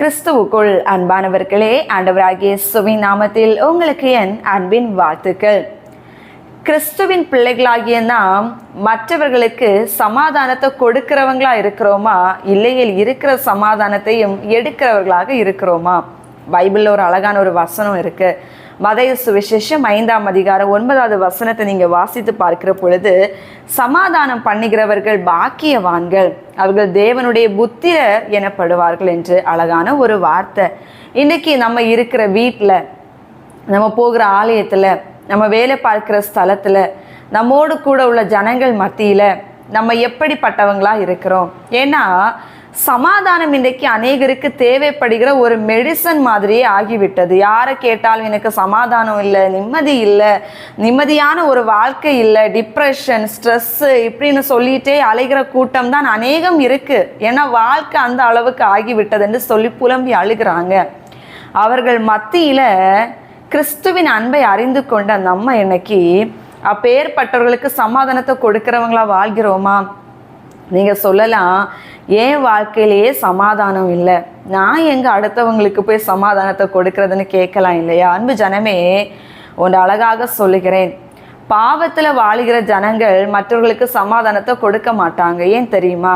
கிறிஸ்துவுக்குள் அன்பானவர்களே ஆண்டவராகிய சுவின் நாமத்தில் உங்களுக்கு என் அன்பின் வாழ்த்துக்கள். கிறிஸ்துவின் பிள்ளைகளாகிய நாம் மற்றவர்களுக்கு சமாதானத்தை கொடுக்கிறவங்களா இருக்கிறோமா? இல்லையில் இருக்கிற சமாதானத்தையும் எடுக்கிறவர்களாக இருக்கிறோமா? பைபிளில் ஒரு அழகான ஒரு வசனம் இருக்குது மதய சுவிசேஷம் ஐந்தாம் அதிகாரம் ஒன்பதாவது வசனத்தை நீங்கள் வாசித்து பார்க்கிற பொழுது சமாதானம் பண்ணுகிறவர்கள் பாக்கியவான்கள். அவர்கள் தேவனுடைய புத்திரர் எனப்படுவார்கள் என்று அழகான ஒரு வார்த்தை. இன்னைக்கு நம்ம இருக்கிற வீட்டில் நம்ம போகிற ஆலயத்தில் நம்ம வேலை பார்க்குற ஸ்தலத்தில் நம்மோடு கூட உள்ள ஜனங்கள் மத்தியில் நம்ம எப்படிப்பட்டவங்களாக இருக்கிறோம்? ஏன்னா சமாதானம் இன்றைக்கு அநேகருக்கு தேவைப்படுகிற ஒரு மெடிசன் மாதிரியே ஆகிவிட்டது. யாரை கேட்டாலும் எனக்கு சமாதானம் இல்லை நிம்மதி இல்லை நிம்மதியான ஒரு வாழ்க்கை இல்லை டிப்ரெஷன் ஸ்ட்ரெஸ்ஸு இப்படின்னு சொல்லிட்டே அலைகிற கூட்டம் தான் அநேகம் இருக்கு. ஏன்னா வாழ்க்கை அந்த அளவுக்கு ஆகிவிட்டதுன்னு சொல்லி புலம்பி அழுகிறாங்க. அவர்கள் மத்தியில கிறிஸ்துவின் அன்பை அறிந்து கொண்ட நம்ம இன்னைக்கு அப்பேற்பட்டவர்களுக்கு சமாதானத்தை கொடுக்கிறவங்களா வாழ்கிறோமா? நீங்கள் சொல்லலாம் ஏன் வாழ்க்கையிலேயே சமாதானம் இல்லை. நான் எங்கே அடுத்தவங்களுக்கு போய் சமாதானத்தை கொடுக்கறதுன்னு கேட்கலாம் இல்லையா? அன்பு ஜனமே ஒன்று அழகாக சொல்லுகிறேன். பாவத்தில் வாழுகிற ஜனங்கள் மற்றவர்களுக்கு சமாதானத்தை கொடுக்க மாட்டாங்க. ஏன் தெரியுமா?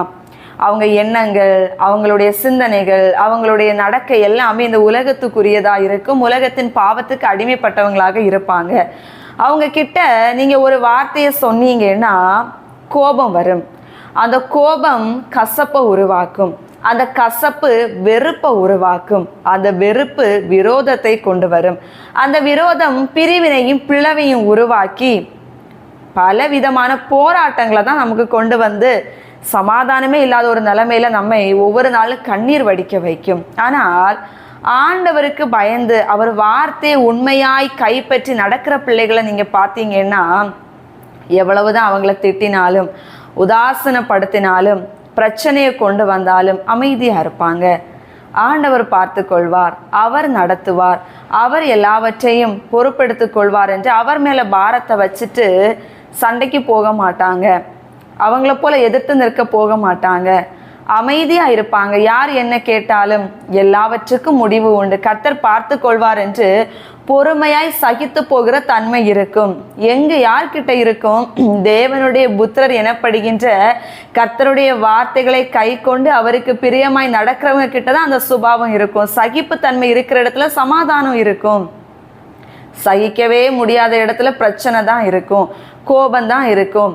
அவங்க எண்ணங்கள் அவங்களுடைய சிந்தனைகள் அவங்களுடைய நடக்கை எல்லாமே இந்த உலகத்துக்குரியதாக இருக்கும். உலகத்தின் பாவத்துக்கு அடிமைப்பட்டவங்களாக இருப்பாங்க. அவங்க கிட்ட நீங்கள் ஒரு வார்த்தையை சொன்னீங்கன்னா கோபம் வரும். அந்த கோபம் கசப்பை உருவாக்கும். அந்த கசப்பு வெறுப்பை உருவாக்கும். அந்த வெறுப்பு விரோதத்தை கொண்டு வரும். அந்த விரோதம் பிரிவினையும் பிளவையும் உருவாக்கி பல விதமான போராட்டங்களை தான் நமக்கு கொண்டு வந்து சமாதானமே இல்லாத ஒரு நிலைமையில நம்மை ஒவ்வொரு நாளும் கண்ணீர் வடிக்க வைக்கும். ஆனால் ஆண்டவருக்கு பயந்து அவர் வார்த்தையை உண்மையாய் கைப்பற்றி நடக்கிற பிள்ளைகளை நீங்க பார்த்தீங்கன்னா எவ்வளவுதான் அவங்கள திட்டினாலும் உதாசனப்படுத்தினாலும் பிரச்சனையை கொண்டு வந்தாலும் அமைதியாக இருப்பாங்க. ஆண்டவர் பார்த்து கொள்வார் அவர் நடத்துவார் அவர் எல்லாவற்றையும் பொறுப்பெடுத்து கொள்வார் என்று அவர் மேலே பாரத்தை வச்சுட்டு சண்டைக்கு போக மாட்டாங்க. அவங்கள போல் எதிர்த்து நிற்க போக மாட்டாங்க. அமைதியா இருப்பாங்க. யார் என்ன கேட்டாலும் எல்லாவற்றுக்கும் முடிவு உண்டு. கர்த்தர் பார்த்து கொள்வார் என்று பொறுமையாய் சகித்து போகிற தன்மை இருக்கும். எங்கு யார்கிட்ட இருக்கும்? தேவனுடைய புத்திரர் எனப்படுகின்ற கர்த்தருடைய வார்த்தைகளை கை கொண்டு அவருக்கு பிரியமாய் நடக்கிறவங்க கிட்ட தான் அந்த சுபாவம் இருக்கும். சகிப்பு தன்மை இருக்கிற இடத்துல சமாதானம் இருக்கும். சகிக்கவே முடியாத இடத்துல பிரச்சனை தான் இருக்கும். கோபம் தான் இருக்கும்.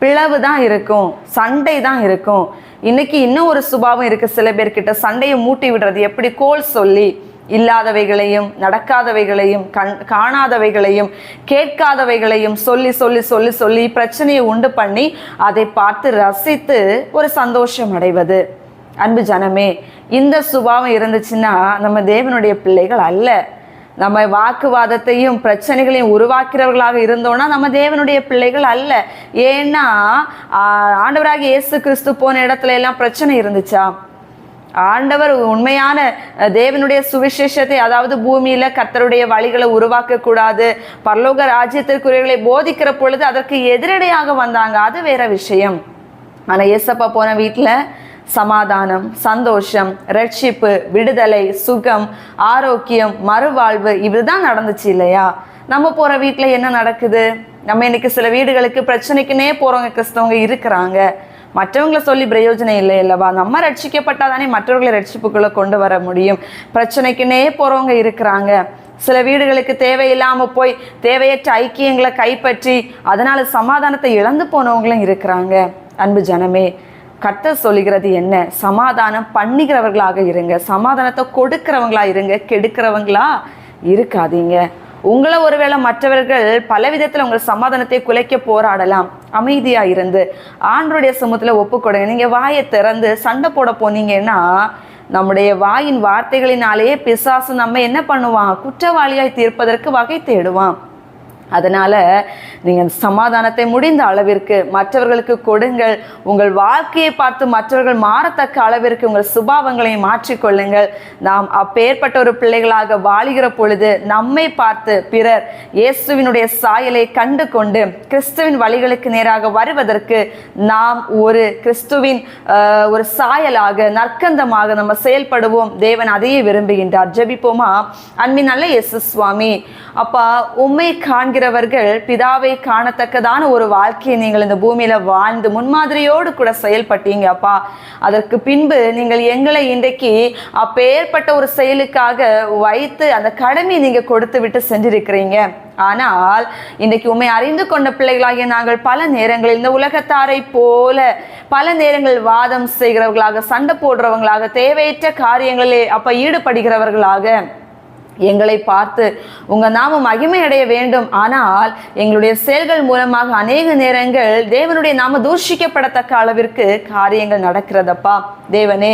பிளவு தான் இருக்கும் சண்டை தான் இருக்கும். இன்னைக்கு இன்னும் ஒரு சுபாவம் இருக்கு. சில பேர்கிட்ட சண்டையை மூட்டி விடுறது எப்படி? கோல் சொல்லி இல்லாதவைகளையும் நடக்காதவைகளையும் கண் காணாதவைகளையும் கேட்காதவைகளையும் சொல்லி சொல்லி சொல்லி சொல்லி பிரச்சனையை உண்டு பண்ணி அதை பார்த்து ரசித்து ஒரு சந்தோஷம் அடைவது. அன்பு ஜனமே இந்த சுபாவம் இருந்துச்சுன்னா நம்ம தேவனுடைய பிள்ளைகள் அல்ல. நம்ம வாக்குவாதத்தையும் பிரச்சனைகளையும் உருவாக்கிறவர்களாக இருந்தோம்னா நம்ம தேவனுடைய பிள்ளைகள் அல்ல. ஏன்னா ஆண்டவராக இயேசு கிறிஸ்து போன இடத்துல எல்லாம் பிரச்சனை இருந்துச்சா? ஆண்டவர் உண்மையான தேவனுடைய சுவிசேஷத்தை அதாவது பூமியில கத்தருடைய வழிகளை உருவாக்க கூடாது பரலோக ராஜ்யத்திற்குரியவர்களை போதிக்கிற பொழுது அதற்கு எதிரடையாக வந்தாங்க. அது வேற விஷயம். ஆனா ஏசப்பா போன வீட்டுல சமாதானம் சந்தோஷம் ரட்சிப்பு விடுதலை சுகம் ஆரோக்கியம் மறுவாழ்வு இதுதான் நடந்துச்சு இல்லையா? நம்ம போற வீட்டுல என்ன நடக்குது? நம்ம இன்னைக்கு சில வீடுகளுக்கு பிரச்சனைக்குன்னே போறவங்க கிறிஸ்தவங்க இருக்கிறாங்க. மற்றவங்கள சொல்லி பிரயோஜனம் இல்லை இல்லவா நம்ம ரட்சிக்கப்பட்டாதானே மற்றவர்களை ரட்சிப்புக்குள்ள கொண்டு வர முடியும். பிரச்சனைக்குன்னே போறவங்க இருக்கிறாங்க. சில வீடுகளுக்கு தேவையில்லாம போய் தேவையற்ற ஐக்கியங்களை கைப்பற்றி அதனால சமாதானத்தை இழந்து போனவங்களும் இருக்கிறாங்க. அன்பு ஜனமே கட்ட சொல்லுகிறது என்ன? சமாதானம் பண்ணுகிறவர்களாக இருங்க. சமாதானத்தை கொடுக்கிறவங்களா இருங்க. கெடுக்கிறவங்களா இருக்காதீங்க. உங்களை ஒருவேளை மற்றவர்கள் பல விதத்தில் உங்கள் சமாதானத்தை குலைக்க போராடலாம். அமைதியாக இருந்து ஆண்டருடைய சமூகத்தில் ஒப்புக்கொடுங்க நீங்கள் வாயை திறந்து சண்டை போட போனீங்கன்னா நம்முடைய வாயின் வார்த்தைகளினாலேயே பிசாசு நம்ம என்ன பண்ணுவான்? குற்றவாளியாய் தீர்ப்பதற்கு வகை தேடுவான். அதனால் நீங்கள் சமாதானத்தை முடிந்த அளவிற்கு மற்றவர்களுக்கு கொடுங்கள். உங்கள் வாழ்க்கையை பார்த்து மற்றவர்கள் மாறத்தக்க அளவிற்கு உங்கள் சுபாவங்களை மாற்றிக்கொள்ளுங்கள். நாம் அப்பேற்பட்ட ஒரு பிள்ளைகளாக வாழுகிற பொழுது நம்மை பார்த்து பிறர் இயேசுவினுடைய சாயலை கண்டு கொண்டு கிறிஸ்துவின் வழிகளுக்கு நேராக வருவதற்கு நாம் ஒரு கிறிஸ்துவின் ஒரு சாயலாக நற்கந்தமாக நம்ம செயல்படுவோம். தேவன் அதையே விரும்புகின்றார். ஜெபிப்போமா? அன்பின் நல்ல இயேசு சுவாமி. அப்பா உம்மை இருக்கிறவர்கள் பிதாவை காணத்தக்கதான ஒரு வாழ்க்கையை நீங்கள் இந்த பூமியில வாழ்ந்து முன்மாதிரியோடு கூட செயல்பட்டீங்க அப்பா. அதற்கு பின்பு நீங்கள் எங்களை இன்றைக்கு அப்பேற்பட்ட ஒரு செயலுக்காக வைத்து அந்த கடமையை நீங்க கொடுத்து விட்டு சென்றிருக்கிறீங்க. ஆனால் இன்றைக்கு உண்மை அறிந்து கொண்ட பிள்ளைகளாகிய நாங்கள் பல நேரங்களில் இந்த உலகத்தாரை போல பல நேரங்கள் வாதம் செய்கிறவர்களாக சண்டை போடுறவங்களாக தேவையற்ற காரியங்களில் அப்ப ஈடுபடுகிறவர்களாக எங்களை பார்த்து உங்கள் நாம மகிமை அடைய வேண்டும். ஆனால் எங்களுடைய செயல்கள் மூலமாக அநேக நேரங்கள் தேவனுடைய நாம தூஷிக்கப்படத்தக்க அளவிற்கு காரியங்கள் நடக்கிறதப்பா. தேவனே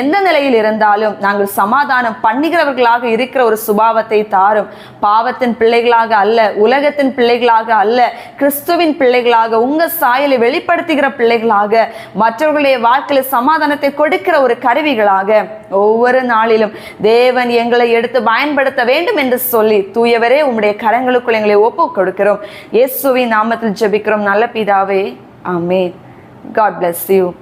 எந்த நிலையில் இருந்தாலும் நாங்கள் சமாதானம் பண்ணுகிறவர்களாக இருக்கிற ஒரு சுபாவத்தை தாரும். பாவத்தின் பிள்ளைகளாக அல்ல உலகத்தின் பிள்ளைகளாக அல்ல கிறிஸ்துவின் பிள்ளைகளாக உங்கள் சாயலை வெளிப்படுத்துகிற பிள்ளைகளாக மற்றவர்களுடைய வாழ்க்கையில் சமாதானத்தை கொடுக்கிற ஒரு கருவிகளாக ஒவ்வொரு நாளிலும் தேவன் எங்களை எடுத்து பயன்படுத்த வேண்டும் என்று சொல்லி தூயவரே உம்முடைய கரங்களுக்குள் எங்களை ஒப்பு கொடுக்கிறோம். இயேசுவின் நாமத்தில் ஜெபிக்கிறோம். நல்ல பிதாவே ஆமே காட் பிளஸ் யூ